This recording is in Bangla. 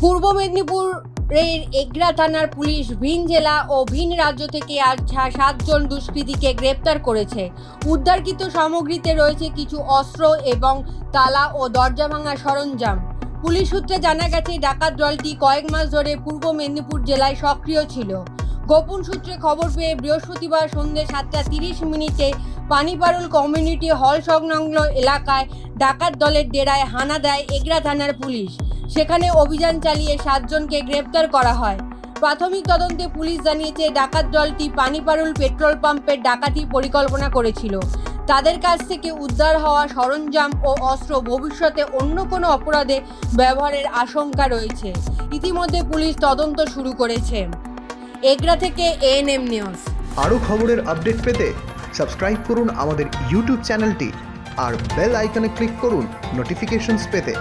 পূর্ব মেদিনীপুরের এগরা থানার পুলিশ ভিন জেলা ও ভিন রাজ্য থেকে আজ সাতজন দুষ্কৃতীকে গ্রেপ্তার করেছে। উদ্ধারকৃত সামগ্রীতে রয়েছে কিছু অস্ত্র এবং তালা ও দরজা ভাঙার সরঞ্জাম। পুলিশ সূত্রে জানা গেছে, ডাকাত দলটি কয়েক মাস ধরে পূর্ব মেদিনীপুর জেলায় সক্রিয় ছিল। গোপন সূত্রে খবর পেয়ে বৃহস্পতিবার সন্ধ্যে সাতটা তিরিশ মিনিটে পানিপারুল কমিউনিটি হল সংলগ্ন এলাকায় ডাকাত দলের ডেরায় হানা দেয় এগরা থানার পুলিশ। সেখানে অভিযান চালিয়ে সাতজনকে গ্রেপ্তার করা হয়। প্রাথমিক তদন্তে পুলিশ জানিয়েছে, ডাকাত দলটি পানিপারুল পেট্রোল পাম্পের ডাকাতি পরিকল্পনা করেছিল। তাদের কাছ থেকে উদ্ধার হওয়া সরঞ্জাম ও অস্ত্র ভবিষ্যতে অন্য কোনো অপরাধে ব্যবহারের আশঙ্কা রয়েছে। ইতিমধ্যে পুলিশ তদন্ত শুরু করেছে। এগরা থেকে এএনএম নিউজ। আরও খবরের আপডেট পেতে সাবস্ক্রাইব করুন আমাদের ইউটিউব চ্যানেলটি আর বেল আইকনে ক্লিক করুন নোটিফিকেশনস পেতে।